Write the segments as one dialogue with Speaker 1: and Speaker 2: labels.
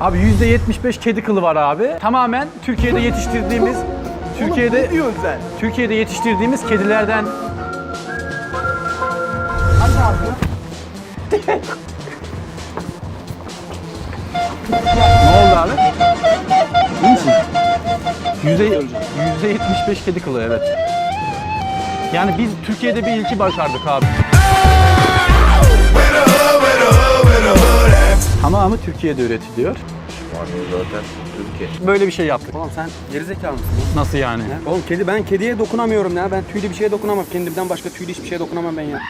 Speaker 1: Abi %75 kedi kılı var abi. Tamamen Türkiye'de yetiştirdiğimiz Türkiye'de
Speaker 2: ne diyorsun sen?
Speaker 1: Türkiye'de yetiştirdiğimiz kedilerden
Speaker 2: Aç ağzını.
Speaker 1: ne oldu abi? İyi misin? Yüzde 75 kedi kılı evet. Yani biz Türkiye'de bir ilki başardık abi. Tamamı Türkiye'de üretiliyor.
Speaker 3: Varıyor zaten Türkiye.
Speaker 1: Böyle bir şey yaptık.
Speaker 2: Oğlum sen gerizekalı mısın?
Speaker 1: Nasıl yani?
Speaker 2: Ya? Oğlum kedi ben kediye dokunamıyorum ya. Ben tüylü bir şeye dokunamam. Kendimden başka tüylü hiçbir şeye dokunamam ben ya.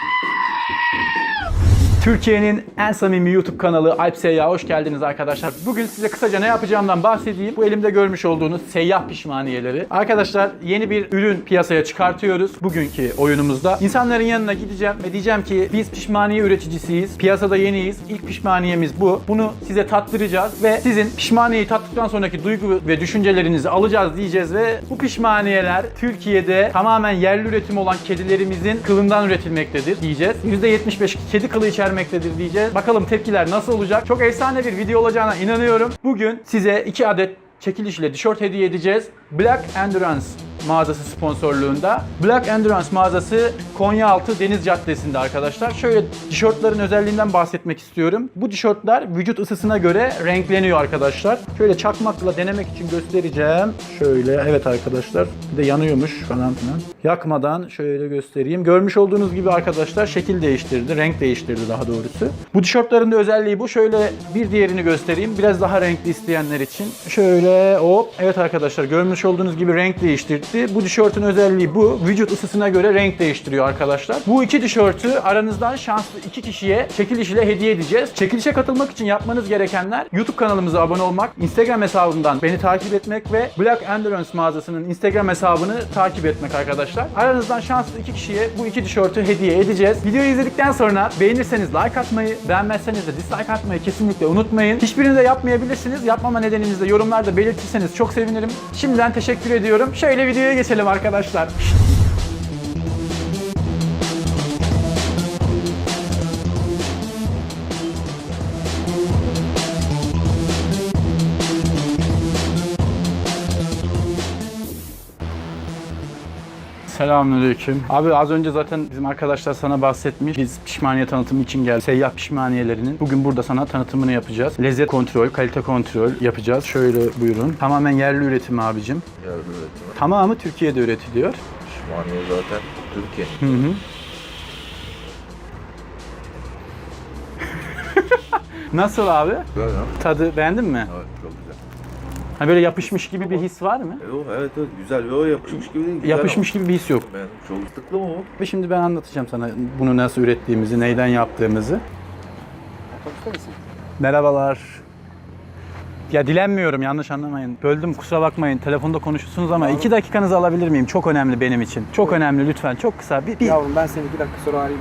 Speaker 1: Türkiye'nin en samimi YouTube kanalı Alp Seyyah'a hoş geldiniz arkadaşlar. Bugün size kısaca ne yapacağımdan bahsedeyim. Bu elimde görmüş olduğunuz seyyah pişmaniyeleri. Arkadaşlar yeni bir ürün piyasaya çıkartıyoruz bugünkü oyunumuzda. İnsanların yanına gideceğim ve diyeceğim ki biz pişmaniye üreticisiyiz. Piyasada yeniyiz. İlk pişmaniyemiz bu. Bunu size tattıracağız ve sizin pişmaniyeyi tattıktan sonraki duygu ve düşüncelerinizi alacağız diyeceğiz ve bu pişmaniyeler Türkiye'de tamamen yerli üretim olan kedilerimizin kılından üretilmektedir diyeceğiz. %75 kedi kılı içermektedir diyeceğiz. Bakalım tepkiler nasıl olacak? Çok efsane bir video olacağına inanıyorum. Bugün size 2 adet çekiliş ile tişört hediye edeceğiz. Black Endurance mağazası sponsorluğunda. Black Endurance mağazası Konyaaltı Deniz Caddesi'nde arkadaşlar. Şöyle tişörtlerin özelliğinden bahsetmek istiyorum. Bu tişörtler vücut ısısına göre renkleniyor arkadaşlar. Şöyle çakmakla denemek için göstereceğim. Şöyle evet arkadaşlar. Bir de yanıyormuş falan filan. Yakmadan şöyle göstereyim. Görmüş olduğunuz gibi arkadaşlar şekil değiştirdi, renk değiştirdi daha doğrusu. Bu tişörtlerin de özelliği bu. Şöyle bir diğerini göstereyim. Biraz daha renkli isteyenler için. Şöyle hop. Evet arkadaşlar görmüş olduğunuz gibi renk değiştirdi. Bu tişörtün özelliği bu. Vücut ısısına göre renk değiştiriyor arkadaşlar. Bu iki tişörtü aranızdan şanslı iki kişiye çekiliş ile hediye edeceğiz. Çekilişe katılmak için yapmanız gerekenler YouTube kanalımıza abone olmak, Instagram hesabından beni takip etmek ve Black Endurance mağazasının Instagram hesabını takip etmek arkadaşlar. Aranızdan şanslı iki kişiye bu iki tişörtü hediye edeceğiz. Videoyu izledikten sonra beğenirseniz like atmayı, beğenmezseniz de dislike atmayı kesinlikle unutmayın. Hiçbirini de yapmayabilirsiniz. Yapmama nedeninizi de yorumlarda belirtirseniz çok sevinirim. Şimdiden teşekkür ediyorum. Şöyle videoya geçelim arkadaşlar. Selamünaleyküm. Abi az önce zaten bizim arkadaşlar sana bahsetmiş. Biz pişmaniye tanıtımı için geldik. Seyyah pişmaniyelerinin. Bugün burada sana tanıtımını yapacağız. Lezzet kontrol, kalite kontrol yapacağız. Şöyle buyurun. Tamamen yerli üretim abicim.
Speaker 3: Yerli üretimi.
Speaker 1: Tamamı Türkiye'de üretiliyor.
Speaker 3: Varıyor zaten Türkiye.
Speaker 1: Hı hı. Nasıl abi?
Speaker 3: Ha?
Speaker 1: Tadı beğendin mi?
Speaker 3: Evet çok güzel.
Speaker 1: Ha böyle yapışmış gibi bir his var mı?
Speaker 3: O, evet evet güzel. Yo, yapışmış gibi değil. Güzel
Speaker 1: Yapışmış gibi bir his yok.
Speaker 3: ama. Beğendim. Çok ıslıklı mı o?
Speaker 1: Ve şimdi ben anlatacağım sana bunu nasıl ürettiğimizi, neyden yaptığımızı. Merhabalar. Ya dilenmiyorum yanlış anlamayın. Böldüm kusura bakmayın. Telefonda konuşuyorsunuz ama iki dakikanızı alabilir miyim? Çok önemli benim için. Çok önemli lütfen. Çok kısa. Bir, bir...
Speaker 2: Yavrum ben seni bir dakika sonra arayayım.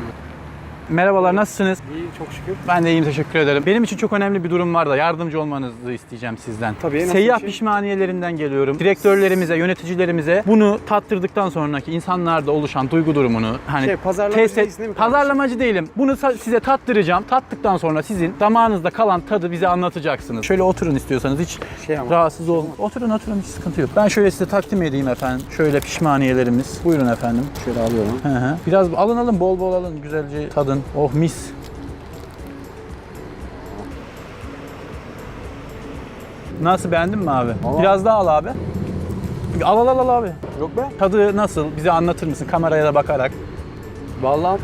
Speaker 1: Merhabalar nasılsınız?
Speaker 2: İyi çok şükür.
Speaker 1: Ben de iyiyim teşekkür ederim. Benim için çok önemli bir durum var da yardımcı olmanızı isteyeceğim sizden.
Speaker 2: Tabii, nasıl
Speaker 1: Seyyah
Speaker 2: şey?
Speaker 1: pişmaniyelerinden geliyorum. Direktörlerimize, yöneticilerimize bunu tattırdıktan sonraki insanlarda oluşan duygu durumunu hani
Speaker 2: Şey, pazarlamacı
Speaker 1: test et-
Speaker 2: değilsin değil mi kardeşim?
Speaker 1: Pazarlamacı değilim. Bunu size tattıracağım. Tattıktan sonra sizin damağınızda kalan tadı bize anlatacaksınız. Şöyle oturun istiyorsanız hiç
Speaker 2: Şey ama.
Speaker 1: rahatsız olun. Oturun oturun hiç sıkıntı yok. Ben şöyle size takdim edeyim efendim. Şöyle pişmaniyelerimiz. Buyurun efendim.
Speaker 2: Şöyle alıyorum.
Speaker 1: Hı hı. Biraz alın alın bol bol alın güzelce tadın. Oh mis. Nasıl beğendin mi abi?
Speaker 2: Vallahi-
Speaker 1: Biraz daha al abi. Al al al al abi.
Speaker 2: Yok be.
Speaker 1: Tadı nasıl? Bize anlatır mısın kameraya da bakarak?
Speaker 2: Vallahi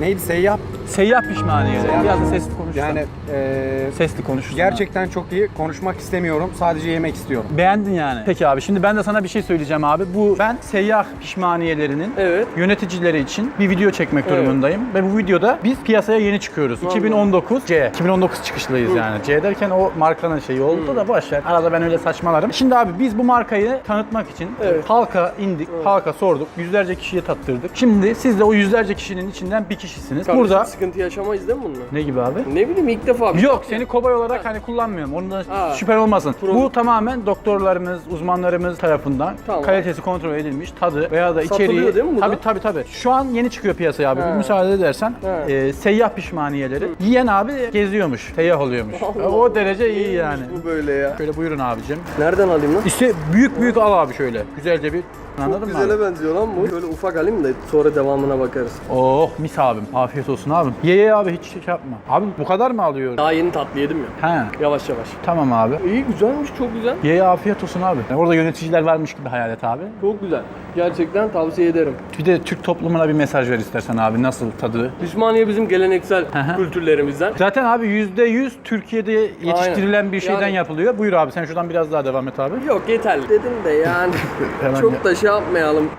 Speaker 2: neydi seyyah?
Speaker 1: Seyyah pişmaniyeleri.
Speaker 2: Seyyah
Speaker 1: Biraz da sesli konuş.
Speaker 2: Yani eee
Speaker 1: sesli konuşursun.
Speaker 2: gerçekten çok iyi. Konuşmak istemiyorum. Sadece yemek istiyorum.
Speaker 1: Beğendin yani. Peki abi şimdi ben de sana bir şey söyleyeceğim abi. Bu ben seyyah pişmaniyelerinin
Speaker 2: Evet.
Speaker 1: yöneticileri için bir video çekmek
Speaker 2: Evet.
Speaker 1: durumundayım. Ve bu videoda biz piyasaya yeni çıkıyoruz. 2019 C. 2019 çıkışlıyız yani. C derken o markanın şeyi oldu da boş ver. Arada ben öyle saçmalarım. Şimdi abi biz bu markayı tanıtmak için
Speaker 2: Evet.
Speaker 1: halka indik, halka sorduk. Yüzlerce kişiye tattırdık. Şimdi siz de o yüzlerce kişinin içinden bir kişisiniz.
Speaker 2: Kardeşim,
Speaker 1: Burada
Speaker 2: sıkıntı
Speaker 4: yaşamayız değil mi bununla?
Speaker 1: Ne gibi abi?
Speaker 4: Ne bileyim ilk defa. bir-
Speaker 1: Yok seni kobay olarak hani kullanmıyorum. Ondan
Speaker 4: Ha.
Speaker 1: şüphen olmasın.
Speaker 4: Pro-
Speaker 1: Bu tamamen doktorlarımız, uzmanlarımız tarafından
Speaker 4: Tamam.
Speaker 1: kalitesi kontrol edilmiş, tadı veya da
Speaker 4: Satılıyor
Speaker 1: içeriği.
Speaker 4: değil mi bu da?
Speaker 1: Tabii tabii tabii. Şu an yeni çıkıyor piyasaya abi.
Speaker 4: Ha.
Speaker 1: Müsaade edersen.
Speaker 4: Ha.
Speaker 1: e, seyyah pişmaniyeleri. Yiyen abi geziyormuş. Seyyah oluyormuş.
Speaker 4: Allah
Speaker 1: o derece iyi yani.
Speaker 4: Bu böyle ya.
Speaker 1: Şöyle buyurun abicim.
Speaker 4: Nereden alayım lan?
Speaker 1: İşte büyük büyük al abi şöyle. Güzelce bir Anladın
Speaker 4: Çok
Speaker 1: mı abi?
Speaker 4: güzele benziyor lan bu. Böyle ufak alayım da sonra devamına bakarız.
Speaker 1: Oh mis abim. Afiyet olsun abim. Ye ye abi hiç şey yapma. Abi bu kadar mı alıyor?
Speaker 4: Daha yeni tatlı yedim ya.
Speaker 1: He.
Speaker 4: Yavaş yavaş.
Speaker 1: Tamam abi.
Speaker 4: İyi güzelmiş çok güzel.
Speaker 1: Ye ye afiyet olsun abi. Orada yöneticiler varmış gibi hayal et abi.
Speaker 4: Çok güzel. Gerçekten tavsiye ederim.
Speaker 1: Bir de Türk toplumuna bir mesaj ver istersen abi. Nasıl tadı?
Speaker 4: Pişmaniye bizim geleneksel kültürlerimizden.
Speaker 1: Zaten abi %100 Türkiye'de yetiştirilen bir şeyden
Speaker 4: Yani-
Speaker 1: yapılıyor. Buyur abi sen şuradan biraz daha devam et abi.
Speaker 4: Yok yeterli. Dedim de yani çok da şey yapmayalım.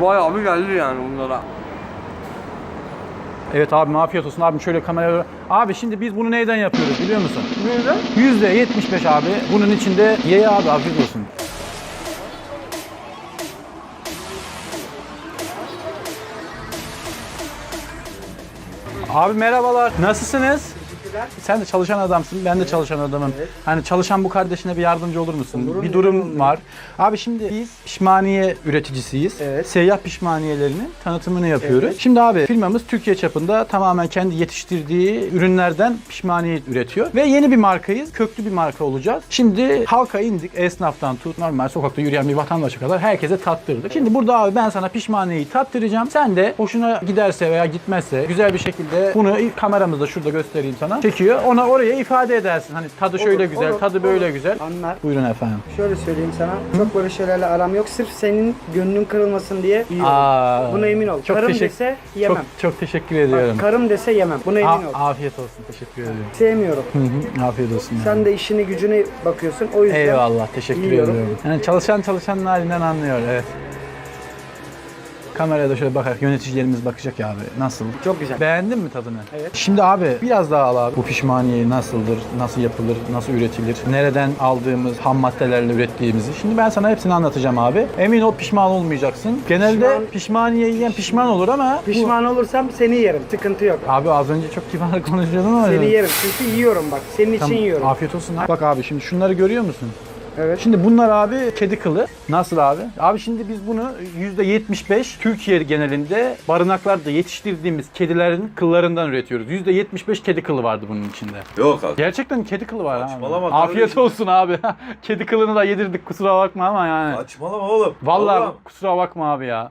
Speaker 4: Bayağı bir geldi yani bunlara.
Speaker 1: Evet abim afiyet olsun. Abim şöyle kameraya. Abi şimdi biz bunu neyden yapıyoruz biliyor musun?
Speaker 4: Neyden?
Speaker 1: %75 abi. Bunun içinde ye abi afiyet olsun. Abi merhabalar. Nasılsınız? Sen de çalışan adamsın, ben de çalışan adamım. Hani çalışan bu kardeşine bir yardımcı olur musun? bir durum var. Abi şimdi biz pişmaniye üreticisiyiz.
Speaker 2: Evet.
Speaker 1: Seyyah pişmaniyelerinin tanıtımını yapıyoruz. Şimdi abi firmamız Türkiye çapında tamamen kendi yetiştirdiği ürünlerden pişmaniye üretiyor. Ve yeni bir markayız. Köklü bir marka olacağız. Şimdi halka indik. Esnaftan tut, normal sokakta yürüyen bir vatandaşa kadar herkese tattırdık. Şimdi burada abi ben sana pişmaniyeyi tattıracağım. Sen de hoşuna giderse veya gitmezse güzel bir şekilde bunu kameramızda şurada göstereyim sana. Çekiyor. Ona oraya ifade edersin. Hani tadı şöyle
Speaker 2: Olur,
Speaker 1: güzel,
Speaker 2: olur,
Speaker 1: tadı böyle güzel.
Speaker 2: Anlar.
Speaker 1: Buyurun efendim.
Speaker 2: Şöyle söyleyeyim sana. Çok böyle şeylerle aram yok. Sırf senin gönlün kırılmasın diye yiyorum.
Speaker 1: Aa,
Speaker 2: Buna emin ol.
Speaker 1: çok
Speaker 2: karım
Speaker 1: teşekkür-
Speaker 2: dese yemem.
Speaker 1: Çok, çok teşekkür ediyorum.
Speaker 2: Bak, karım dese yemem. Buna emin
Speaker 1: A-
Speaker 2: ol.
Speaker 1: afiyet olsun. Teşekkür ediyorum.
Speaker 2: Sevmiyorum.
Speaker 1: Hı hı, afiyet olsun.
Speaker 2: Sen de işini gücüne bakıyorsun. O yüzden
Speaker 1: Eyvallah. Teşekkür
Speaker 2: Yiyorum.
Speaker 1: ediyorum. Yani çalışan çalışanın halinden anlıyor. Evet. Kameraya da şöyle bakar. Yöneticilerimiz bakacak ya abi. Nasıl?
Speaker 2: çok güzel.
Speaker 1: Beğendin mi tadını?
Speaker 2: Evet.
Speaker 1: Şimdi abi biraz daha al abi. Bu pişmaniye nasıldır, nasıl yapılır, nasıl üretilir, nereden aldığımız ham maddelerle ürettiğimizi. Şimdi ben sana hepsini anlatacağım abi. Emin ol pişman olmayacaksın. Genelde
Speaker 2: Pişman-
Speaker 1: pişmaniye yiyen pişman olur ama bu-
Speaker 2: Pişman olursam seni yerim. Sıkıntı yok.
Speaker 1: Abi az önce çok kibar konuşuyordun ama.
Speaker 2: Seni yerim. Çünkü yiyorum bak. Senin için
Speaker 1: Tamam,
Speaker 2: yiyorum.
Speaker 1: Afiyet olsun. Bak abi şimdi şunları görüyor musun?
Speaker 2: Evet.
Speaker 1: Şimdi bunlar abi kedi kılı. Nasıl abi? Abi şimdi biz bunu %75 Türkiye genelinde barınaklarda yetiştirdiğimiz kedilerin kıllarından üretiyoruz. %75 kedi kılı vardı bunun içinde.
Speaker 3: Yok abi.
Speaker 1: Gerçekten kedi kılı var abi.
Speaker 3: Saçmalama
Speaker 1: Afiyet
Speaker 3: kardeşim.
Speaker 1: olsun abi. kedi kılını da yedirdik kusura bakma ama yani.
Speaker 3: Saçmalama oğlum.
Speaker 1: Vallahi
Speaker 3: Oğlum.
Speaker 1: kusura bakma abi ya.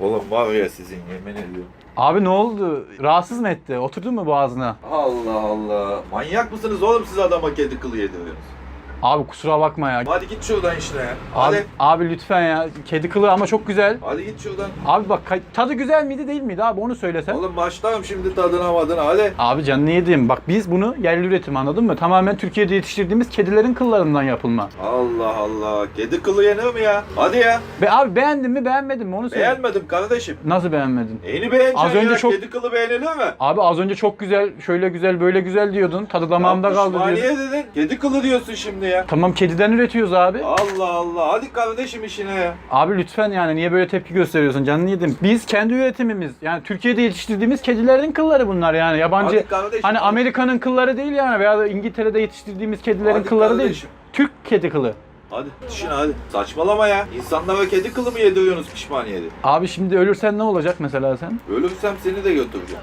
Speaker 3: Oğlum var ya sizin yemin ediyorum.
Speaker 1: Abi ne oldu? Rahatsız mı etti? Oturdun mu boğazına?
Speaker 3: Allah Allah. Manyak mısınız oğlum siz adama kedi kılı yediriyorsunuz?
Speaker 1: Abi kusura bakma ya.
Speaker 3: Hadi git şuradan işte ya.
Speaker 1: Abi,
Speaker 3: Hadi.
Speaker 1: abi lütfen ya. Kedi kılı ama çok güzel.
Speaker 3: Hadi git şuradan.
Speaker 1: Abi bak ka- tadı güzel miydi değil miydi abi onu söylesen.
Speaker 3: Oğlum başlarım şimdi tadına madına hadi.
Speaker 1: Abi canını yedim. Bak biz bunu yerli üretim anladın mı? Tamamen Türkiye'de yetiştirdiğimiz kedilerin kıllarından yapılma.
Speaker 3: Allah Allah. Kedi kılı yenir mi ya? Hadi ya.
Speaker 1: Ve abi beğendin mi beğenmedin mi onu söyle.
Speaker 3: Beğenmedim kardeşim.
Speaker 1: Nasıl beğenmedin?
Speaker 3: Neyini beğeneceksin
Speaker 1: Az önce
Speaker 3: ya?
Speaker 1: çok-
Speaker 3: Kedi kılı beğenilir mi?
Speaker 1: Abi az önce çok güzel, şöyle güzel, böyle güzel diyordun. Tadı damağımda kaldı diyordun.
Speaker 3: Dedin. Kedi kılı diyorsun şimdi ya.
Speaker 1: Tamam kediden üretiyoruz abi.
Speaker 3: Allah Allah. Hadi kardeşim işine ya.
Speaker 1: Abi lütfen yani niye böyle tepki gösteriyorsun canını yedim. Biz kendi üretimimiz yani Türkiye'de yetiştirdiğimiz kedilerin kılları bunlar yani yabancı.
Speaker 3: Hadi kardeşim,
Speaker 1: hani
Speaker 3: hadi.
Speaker 1: Amerika'nın kılları değil yani veya da İngiltere'de yetiştirdiğimiz kedilerin
Speaker 3: Hadi
Speaker 1: kılları değil.
Speaker 3: kardeşim.
Speaker 1: Türk kedi kılı.
Speaker 3: Hadi işine hadi. Saçmalama ya. İnsanlara kedi kılı mı yediriyorsunuz pişmaniyeli?
Speaker 1: Abi şimdi ölürsen ne olacak mesela sen?
Speaker 3: Ölürsem seni de götüreceğim.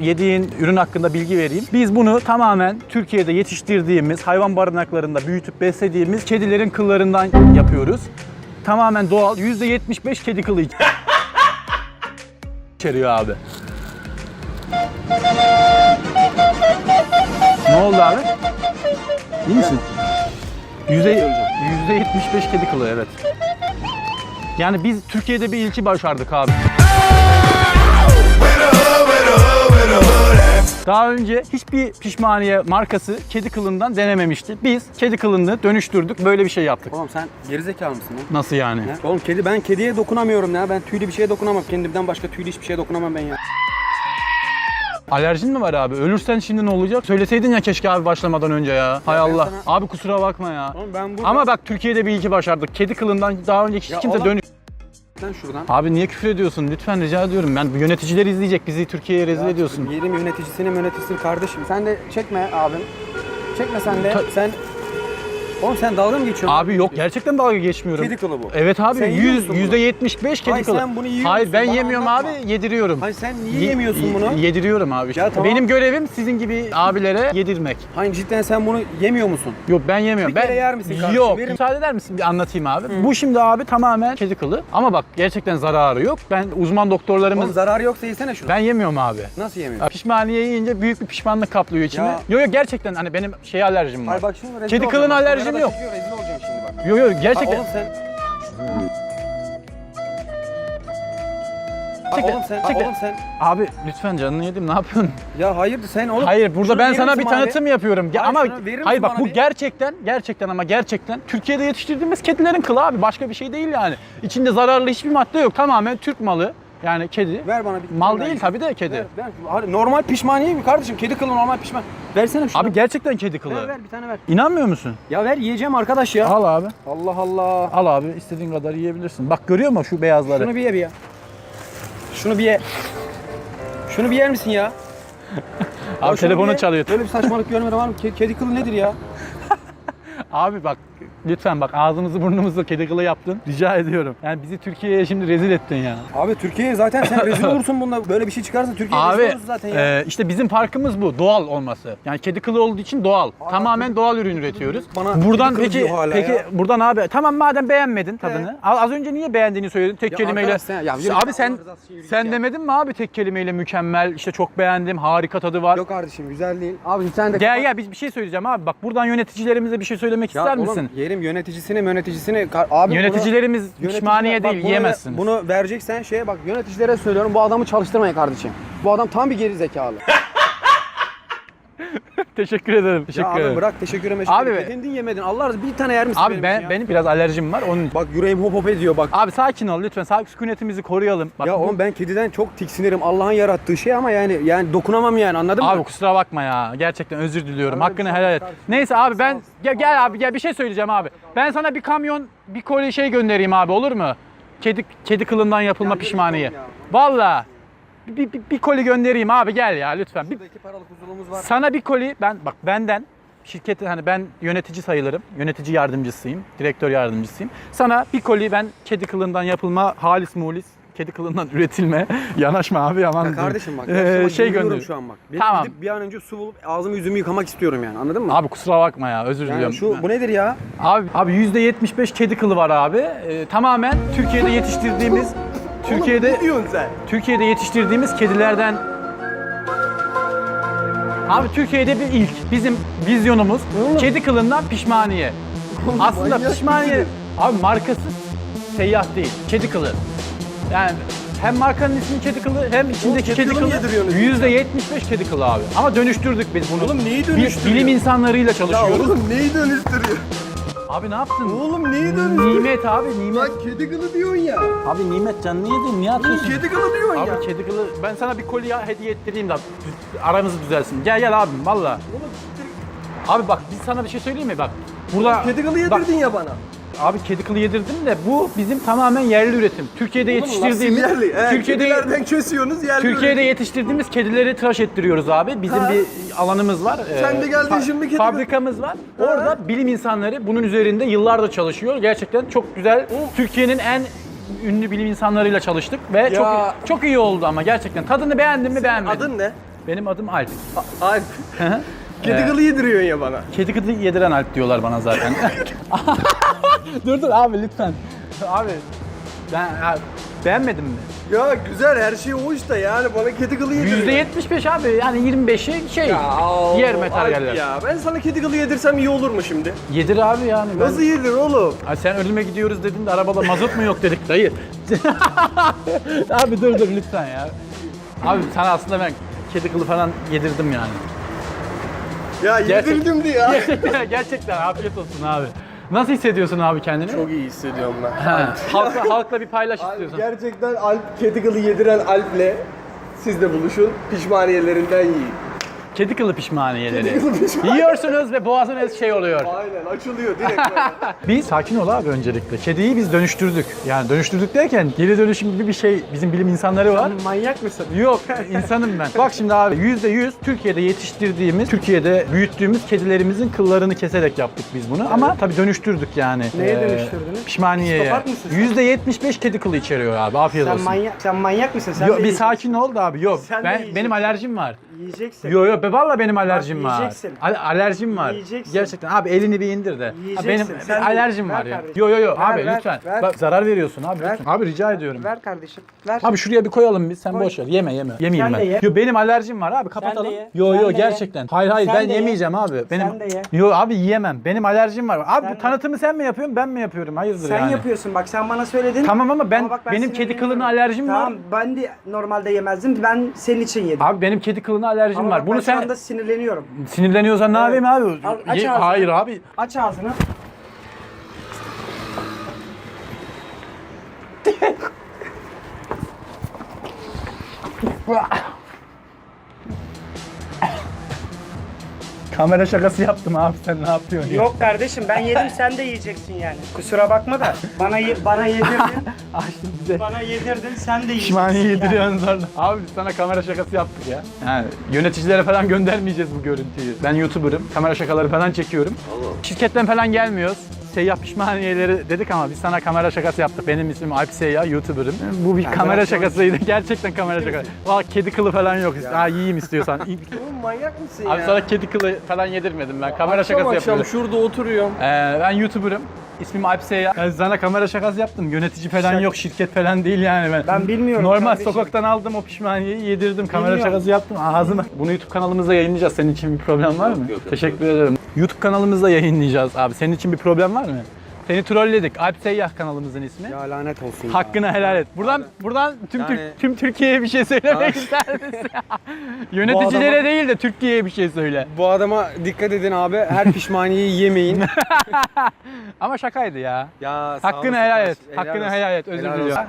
Speaker 1: Yediğin ürün hakkında bilgi vereyim. Biz bunu tamamen Türkiye'de yetiştirdiğimiz, hayvan barınaklarında büyütüp beslediğimiz kedilerin kıllarından yapıyoruz. Tamamen doğal. %75 kedi kılı iç- içeriyor abi. Ne oldu abi? İyi misin? Yüzde, %75 kedi kılı evet. Yani biz Türkiye'de bir ilki başardık abi. Daha önce hiçbir pişmaniye markası kedi kılından denememişti. Biz kedi kılını dönüştürdük, böyle bir şey yaptık.
Speaker 2: Oğlum sen gerizekalı mısın ya?
Speaker 1: Nasıl yani?
Speaker 2: Ya Oğlum kedi ben kediye dokunamıyorum ya. Ben tüylü bir şeye dokunamam. Kendimden başka tüylü hiçbir şeye dokunamam ben ya.
Speaker 1: Alerjin mi var abi? Ölürsen şimdi ne olacak? Söyleseydin ya keşke abi başlamadan önce ya. Hay Allah.
Speaker 2: sana-
Speaker 1: Abi kusura bakma ya.
Speaker 2: Oğlum ben burada...
Speaker 1: Ama bak Türkiye'de bir ilki başardık. Kedi kılından daha önce hiç
Speaker 2: Ya
Speaker 1: kimse
Speaker 2: oğlum-
Speaker 1: dönüş...
Speaker 2: Sen şuradan.
Speaker 1: Abi niye küfür ediyorsun? Lütfen rica ediyorum. Ben bu yöneticiler izleyecek. Bizi Türkiye'ye rezil ediyorsun.
Speaker 2: Yerim yöneticisini yöneticisini kardeşim. Sen de çekme abim. Çekme sen de.
Speaker 1: Ta-
Speaker 2: sen Oğlum sen dalga mı geçiyorsun?
Speaker 1: Abi yok gerçekten dalga geçmiyorum.
Speaker 2: Kedi kılı bu.
Speaker 1: Evet abi
Speaker 2: Sen yiyor
Speaker 1: 100
Speaker 2: musun bunu?
Speaker 1: yüzde 75 kedi
Speaker 2: Hayır,
Speaker 1: kılı.
Speaker 2: sen bunu yiyor
Speaker 1: Hayır
Speaker 2: musun?
Speaker 1: ben
Speaker 2: Bana
Speaker 1: yemiyorum
Speaker 2: anlatma.
Speaker 1: abi yediriyorum.
Speaker 2: Hayır sen niye
Speaker 1: Ye-
Speaker 2: yemiyorsun bunu?
Speaker 1: Yediriyorum abi. işte.
Speaker 2: Tamam.
Speaker 1: Benim görevim sizin gibi abilere yedirmek.
Speaker 2: Hayır cidden sen bunu yemiyor musun?
Speaker 1: Yok ben yemiyorum.
Speaker 2: Bir
Speaker 1: ben
Speaker 2: kere yer misin kardeşim?
Speaker 1: Yok.
Speaker 2: Verin.
Speaker 1: Müsaade eder misin? Bir anlatayım abi. Bu şimdi abi tamamen kedi kılı. Ama bak gerçekten zararı yok. Ben uzman doktorlarımız
Speaker 2: Oğlum zararı yoksa yesene şunu.
Speaker 1: ben yemiyorum abi.
Speaker 2: Nasıl yemiyorsun?
Speaker 1: Pişmaniye yiyince büyük bir pişmanlık kaplıyor içime.
Speaker 2: Ya.
Speaker 1: Yok yok gerçekten hani benim şey alerjim var.
Speaker 2: Hayır bak şimdi rezil
Speaker 1: Kedi
Speaker 2: olacağım.
Speaker 1: kılına
Speaker 2: Bak, kamerada
Speaker 1: yok.
Speaker 2: çekiyor, Rezil olacağım şimdi bak.
Speaker 1: Yok yok gerçekten.
Speaker 2: oğlum sen...
Speaker 1: Çekil,
Speaker 2: oğlum sen,
Speaker 1: çekil.
Speaker 2: oğlum sen...
Speaker 1: Abi lütfen canını yedim ne yapıyorsun?
Speaker 2: Ya hayırdır sen oğlum...
Speaker 1: Hayır burada
Speaker 2: şunu
Speaker 1: ben
Speaker 2: verir
Speaker 1: sana
Speaker 2: misin
Speaker 1: bir
Speaker 2: bana
Speaker 1: tanıtım yapıyorum. Ya
Speaker 2: Hayır,
Speaker 1: ama
Speaker 2: şunu verir
Speaker 1: hayır
Speaker 2: misin
Speaker 1: bak
Speaker 2: bana
Speaker 1: bu
Speaker 2: bir?
Speaker 1: gerçekten gerçekten ama gerçekten Türkiye'de yetiştirdiğimiz kedilerin kılı abi başka bir şey değil yani. İçinde zararlı hiçbir madde yok. Tamamen Türk malı. Yani kedi.
Speaker 2: Ver bana bir
Speaker 1: Mal değil tabii de kedi.
Speaker 2: Ver, ver. Hadi normal pişmaniye mi kardeşim? Kedi kılı normal pişman. Versene şunu.
Speaker 1: Abi gerçekten kedi kılı.
Speaker 2: ver ver bir tane ver.
Speaker 1: İnanmıyor musun?
Speaker 2: Ya ver yiyeceğim arkadaş ya.
Speaker 1: Al abi.
Speaker 2: Allah Allah.
Speaker 1: Al abi istediğin kadar yiyebilirsin. Bak görüyor musun şu beyazları?
Speaker 2: Şunu bir ye bir ya. Şunu bir ye. Şunu bir yer misin ya?
Speaker 1: abi telefonu
Speaker 2: ye.
Speaker 1: çalıyor.
Speaker 2: Böyle bir saçmalık görmedim var mı? Ke- Kedi kılı nedir ya?
Speaker 1: Abi bak lütfen bak ağzımızı burnumuzu kedi kılı yaptın. Rica ediyorum. Yani bizi Türkiye'ye şimdi rezil ettin ya.
Speaker 2: Abi Türkiye'ye zaten sen rezil olursun bunda. Böyle bir şey çıkarsa Türkiye'ye rezil
Speaker 1: Abi
Speaker 2: olursun zaten ya.
Speaker 1: e, işte bizim farkımız bu. Doğal olması. Yani kedi kılı olduğu için doğal. Tamamen doğal ürün üretiyoruz.
Speaker 2: Bana
Speaker 1: buradan
Speaker 2: kedi kılı
Speaker 1: peki peki
Speaker 2: ya.
Speaker 1: buradan abi tamam madem beğenmedin tadını. Az az önce niye beğendiğini söyledin tek
Speaker 2: Ya
Speaker 1: kelimeyle.
Speaker 2: sen- ya yürü
Speaker 1: abi sen sen
Speaker 2: ya.
Speaker 1: demedin mi abi tek kelimeyle mükemmel işte çok beğendim harika tadı var.
Speaker 2: Yok kardeşim güzel değil. Abi sen de
Speaker 1: Gel gel biz bir şey söyleyeceğim abi. Bak buradan yöneticilerimize bir şey söylemek
Speaker 2: Ya
Speaker 1: ister
Speaker 2: oğlum,
Speaker 1: misin?
Speaker 2: Yerim yöneticisini yöneticisini. Kar- Abi
Speaker 1: Yöneticilerimiz
Speaker 2: bunu,
Speaker 1: pişmaniye
Speaker 2: bak
Speaker 1: değil
Speaker 2: bunu-
Speaker 1: yiyemezsiniz.
Speaker 2: Bunu vereceksen şeye bak yöneticilere söylüyorum bu adamı çalıştırmayın kardeşim. Bu adam tam bir geri zekalı.
Speaker 1: Teşekkür ederim.
Speaker 2: ya
Speaker 1: Teşekkür
Speaker 2: abi
Speaker 1: ederim.
Speaker 2: bırak teşekkür ederim.
Speaker 1: Abi
Speaker 2: Abi Yedin yemedin. Allah razı bir tane yer misin
Speaker 1: Abi
Speaker 2: benim
Speaker 1: ben
Speaker 2: ya?
Speaker 1: benim biraz alerjim var. Onun
Speaker 2: Bak yüreğim hop hop ediyor bak.
Speaker 1: Abi sakin ol lütfen. Sakin sükunetimizi koruyalım. Bak,
Speaker 2: ya
Speaker 1: bu-
Speaker 2: oğlum ben kediden çok tiksinirim. Allah'ın yarattığı şey ama yani yani dokunamam yani anladın
Speaker 1: Abi
Speaker 2: mı?
Speaker 1: kusura bakma ya. Gerçekten özür diliyorum.
Speaker 2: Bir
Speaker 1: Hakkını helal et. Neyse abi ben gel, gel abi gel bir şey söyleyeceğim abi. Ben sana bir kamyon bir koli şey göndereyim abi olur mu? Kedi kedi kılından yapılma
Speaker 2: Ya,
Speaker 1: pişmaniye. Valla. Bir, bir, bir koli göndereyim abi gel ya lütfen. Bir,
Speaker 2: paralık huzurumuz var.
Speaker 1: sana bir koli ben bak benden şirketi hani ben yönetici sayılırım. Yönetici yardımcısıyım. Direktör yardımcısıyım. Sana bir koli ben kedi kılından yapılma halis mulis kedi kılından üretilme. Yanaşma abi yaman.
Speaker 2: Ya kardeşim bak.
Speaker 1: Ee,
Speaker 2: şey
Speaker 1: şey
Speaker 2: gönderiyorum
Speaker 1: gönder.
Speaker 2: şu an bak. Benim
Speaker 1: Tamam.
Speaker 2: gidip bir an önce su bulup ağzımı yüzümü yıkamak istiyorum yani anladın mı?
Speaker 1: Abi kusura bakma ya özür
Speaker 2: yani
Speaker 1: diliyorum.
Speaker 2: şu bu nedir ya?
Speaker 1: Abi abi %75 kedi kılı var abi. Ee, tamamen Türkiye'de yetiştirdiğimiz Türkiye'de
Speaker 2: diyorsun sen?
Speaker 1: Türkiye'de yetiştirdiğimiz kedilerden Abi Türkiye'de bir ilk. Bizim vizyonumuz kedi kılından pişmaniye. Aslında
Speaker 2: manyak
Speaker 1: pişmaniye
Speaker 2: mısın?
Speaker 1: abi markası seyyah değil. Kedi kılı. Yani hem markanın ismi kedi kılı hem içindeki
Speaker 2: kedi
Speaker 1: kedi
Speaker 2: kılı mı
Speaker 1: kılı
Speaker 2: yediriyorsunuz
Speaker 1: %75 kedi kılı abi. Ama dönüştürdük biz bunu.
Speaker 2: Oğlum neyi
Speaker 1: Bi-
Speaker 2: dönüştürüyor?
Speaker 1: Bilim insanlarıyla çalışıyoruz.
Speaker 2: neyi dönüştürüyor?
Speaker 1: Abi ne yaptın?
Speaker 2: Oğlum neyi
Speaker 1: Nimet abi nimet.
Speaker 2: kedi kılı diyorsun ya.
Speaker 1: Abi nimet canını yedin niye atıyorsun?
Speaker 2: kedi kılı diyorsun
Speaker 1: Abi kedi kılı ben sana bir koli ya- hediye ettireyim de aramızı düzelsin. Gel gel abim valla. Abi bak biz sana bir şey söyleyeyim mi bak. Burada
Speaker 2: kılı
Speaker 1: Bak,
Speaker 2: ya bana.
Speaker 1: Abi kedi kılı yedirdim de bu bizim tamamen yerli üretim. Türkiye'de yetiştirdiğimiz Türkiye'de
Speaker 2: kesiyorsunuz yerli
Speaker 1: Türkiye'de yetiştirdiğimiz kedileri tıraş ettiriyoruz abi. Bizim bir alanımız var.
Speaker 2: Sen
Speaker 1: Ee,
Speaker 2: de geldin
Speaker 1: fa-
Speaker 2: şimdi kedi-
Speaker 1: Fabrikamız var. Orada bilim insanları bunun üzerinde yıllardır çalışıyor. Gerçekten çok güzel. Türkiye'nin en ünlü bilim insanlarıyla çalıştık ve çok çok iyi oldu ama gerçekten. Tadını beğendin mi beğenmedin.
Speaker 4: Adın ne?
Speaker 1: Benim adım Alp.
Speaker 4: Alp. Kedi kılı yediriyorsun ya bana.
Speaker 1: Kedi kılı yediren Alp diyorlar bana zaten. dur dur abi lütfen. Abi ben abi, beğenmedin mi?
Speaker 4: Ya güzel her şey hoş da yani bana kedi kılı yediriyor.
Speaker 1: %75 abi yani 25'i şey diğer materyaller.
Speaker 4: Alp ya ben sana kedi kılı yedirsem iyi olur mu şimdi?
Speaker 1: Yedir abi yani. Ben...
Speaker 4: Nasıl yedir oğlum?
Speaker 1: Ay sen ölüme gidiyoruz dedin de arabada mazot mu yok dedik dayı. abi dur dur lütfen ya. Abi sana aslında ben kedi kılı falan yedirdim yani.
Speaker 4: Ya yedirdim diye ya.
Speaker 1: Gerçekten, afiyet olsun abi. Nasıl hissediyorsun abi kendini?
Speaker 4: Çok iyi hissediyorum ben.
Speaker 1: Ha, halkla, halkla bir paylaş istiyorsun.
Speaker 4: gerçekten Alp kedi kılı yediren Alp'le siz de buluşun pişmaniyelerinden yiyin.
Speaker 1: Kedi kılı pişmaniyeleri. Yiyorsunuz ve boğazınız şey oluyor.
Speaker 4: Aynen açılıyor direkt böyle.
Speaker 1: Bir sakin ol abi öncelikle. Kediyi biz dönüştürdük. Yani dönüştürdük derken geri dönüşüm gibi bir şey bizim bilim insanları var.
Speaker 5: Manyak mısın?
Speaker 1: Yok insanım ben. Bak şimdi abi %100 Türkiye'de yetiştirdiğimiz, Türkiye'de büyüttüğümüz kedilerimizin kıllarını keserek yaptık biz bunu. Ama tabii dönüştürdük yani.
Speaker 5: Neye
Speaker 1: Ee,
Speaker 5: dönüştürdünüz?
Speaker 1: Pişmaniyeye.
Speaker 5: Psikopat mısın sen?
Speaker 1: %75 kedi kılı içeriyor abi. Afiyet
Speaker 5: Sen
Speaker 1: olsun.
Speaker 5: manyak, sen manyak mısın? Sen
Speaker 1: Yo,
Speaker 5: de
Speaker 1: bir sakin ol da abi. Yok.
Speaker 5: Sen
Speaker 1: ben benim alerjim var.
Speaker 5: Yiyeceksin.
Speaker 1: Yo yo be valla benim alerjim var.
Speaker 5: yiyeceksin.
Speaker 1: Al- alerjim var.
Speaker 5: Yiyeceksin.
Speaker 1: Gerçekten abi elini bir indir de. Ha,
Speaker 5: Yiyeceksin.
Speaker 1: benim
Speaker 5: Sen
Speaker 1: alerjim
Speaker 5: ver
Speaker 1: var ya.
Speaker 5: kardeşim.
Speaker 1: Yo yo yo
Speaker 5: Ver,
Speaker 1: abi
Speaker 5: ver,
Speaker 1: lütfen.
Speaker 5: ver.
Speaker 1: Bak zarar veriyorsun abi
Speaker 5: Ver.
Speaker 1: lütfen. Abi rica ediyorum.
Speaker 5: Ver kardeşim. Ver.
Speaker 1: Abi şuraya bir koyalım biz sen
Speaker 5: Koy.
Speaker 1: boş ver. Yeme yeme. Yemeyeyim
Speaker 5: Sen
Speaker 1: ben.
Speaker 5: de ye.
Speaker 1: Yo benim alerjim var abi kapatalım.
Speaker 5: ye.
Speaker 1: Yo
Speaker 5: Sen
Speaker 1: yo
Speaker 5: ye.
Speaker 1: gerçekten. Hayır hayır
Speaker 5: Sen
Speaker 1: ben
Speaker 5: de ye.
Speaker 1: yemeyeceğim abi. Benim
Speaker 5: Sen de ye.
Speaker 1: Yo abi yiyemem. Benim alerjim var. Abi
Speaker 5: Sen
Speaker 1: bu
Speaker 5: de.
Speaker 1: tanıtımı sen mi yapıyorsun ben mi yapıyorum? Hayırdır
Speaker 5: Sen
Speaker 1: yani.
Speaker 5: yapıyorsun bak sen bana söyledin.
Speaker 1: Tamam ama ben,
Speaker 5: Ama bak
Speaker 1: benim kedi
Speaker 5: sinirleniyorum.
Speaker 1: kılına alerjim
Speaker 5: tamam,
Speaker 1: var.
Speaker 5: ben de normalde yemezdim. Ben senin için yedim.
Speaker 1: Abi benim kedi kılına alerjim
Speaker 5: Ama
Speaker 1: var.
Speaker 5: bak
Speaker 1: Bunu
Speaker 5: ben
Speaker 1: sen
Speaker 5: şu anda sinirleniyorum.
Speaker 1: sinirleniyorsan ne yapayım abi?
Speaker 5: Al, aç
Speaker 1: Ye-
Speaker 5: ağzını.
Speaker 1: Hayır abi.
Speaker 5: Aç ağzını.
Speaker 1: Kamera şakası yaptım abi sen ne yapıyorsun? ya?
Speaker 5: Yok kardeşim ben yedim sen de yiyeceksin yani. Kusura bakma da bana ye- bana yedirdin.
Speaker 1: Açtın bize.
Speaker 5: bana yedirdin sen de yiyeceksin.
Speaker 1: Pişmaniye
Speaker 5: yani.
Speaker 1: yediriyorsun sonra. Abi biz sana kamera şakası yaptık ya. Yani yöneticilere falan göndermeyeceğiz bu görüntüyü. Ben YouTuber'ım. Kamera şakaları falan çekiyorum. Şirketten falan gelmiyoruz. Seyyah pişmaniyeleri dedik ama biz sana kamera şakası yaptık. Benim ismim Alp Seyyah, YouTuber'ım. Bu bir kamera şakasıydı. Gerçekten kamera şakası. Valla kedi kılı falan yok. Ha yiyeyim istiyorsan.
Speaker 4: Oğlum manyak mısın
Speaker 1: Abi
Speaker 4: ya?
Speaker 1: sana kedi kılı falan yedirmedim ben. Kamera
Speaker 4: akşam
Speaker 1: şakası
Speaker 4: akşam
Speaker 1: yapıyorum.
Speaker 4: şurada oturuyorum.
Speaker 1: Ee, ben YouTuber'ım. İsmim Alp Seyyah. Ben sana kamera şakası yaptım. Yönetici falan
Speaker 5: Şaka.
Speaker 1: yok, şirket falan değil yani ben.
Speaker 5: Ben bilmiyorum
Speaker 1: Normal
Speaker 5: kardeşim.
Speaker 1: sokaktan aldım o pişmaniyeyi yedirdim. Kamera
Speaker 5: Bilmiyorum.
Speaker 1: şakası yaptım ağzıma. Bunu YouTube kanalımızda yayınlayacağız. Senin için bir problem var mı?
Speaker 3: yok, yok.
Speaker 1: Teşekkür ederim. YouTube kanalımızda yayınlayacağız abi. Senin için bir problem var mı? Seni trolledik. Alp Seyyah kanalımızın ismi.
Speaker 5: Ya lanet olsun.
Speaker 1: Hakkını helal et. Buradan buradan tüm
Speaker 4: Yani-
Speaker 1: Türk- tüm Türkiye'ye bir şey söylemek ister misin? Yöneticilere
Speaker 5: adama-
Speaker 1: değil de Türkiye'ye bir şey söyle.
Speaker 5: Bu adama dikkat edin abi. Her pişmaniyeyi yemeyin.
Speaker 1: Ama şakaydı ya.
Speaker 5: ya sağ
Speaker 1: Hakkını
Speaker 5: olasın
Speaker 1: helal et.
Speaker 5: kardeşim,
Speaker 1: Hakkını
Speaker 5: olsun.
Speaker 1: helal et. Özür
Speaker 5: Helal
Speaker 1: diliyorum.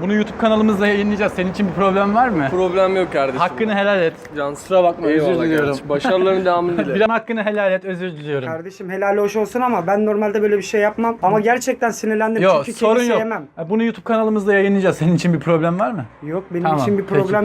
Speaker 1: Bunu YouTube kanalımızda yayınlayacağız. Senin için bir problem var mı?
Speaker 4: Problem yok kardeşim.
Speaker 1: Hakkını helal et.
Speaker 4: Can kusura bakma.
Speaker 1: Özür
Speaker 4: Eyvallah
Speaker 1: diliyorum.
Speaker 4: kardeşim. Başarıların devamını dilerim.
Speaker 1: Bir an hakkını helal et. Özür diliyorum.
Speaker 5: Kardeşim helal hoş olsun ama ben normalde böyle bir şey yapmam. Ama gerçekten sinirlendim
Speaker 1: Yok
Speaker 5: çünkü
Speaker 1: sorun
Speaker 5: kedi
Speaker 1: yok.
Speaker 5: sevmem.
Speaker 1: Bunu YouTube kanalımızda yayınlayacağız. Senin için bir problem var mı?
Speaker 5: Yok benim
Speaker 1: Tamam,
Speaker 5: için bir
Speaker 1: peki.
Speaker 5: problem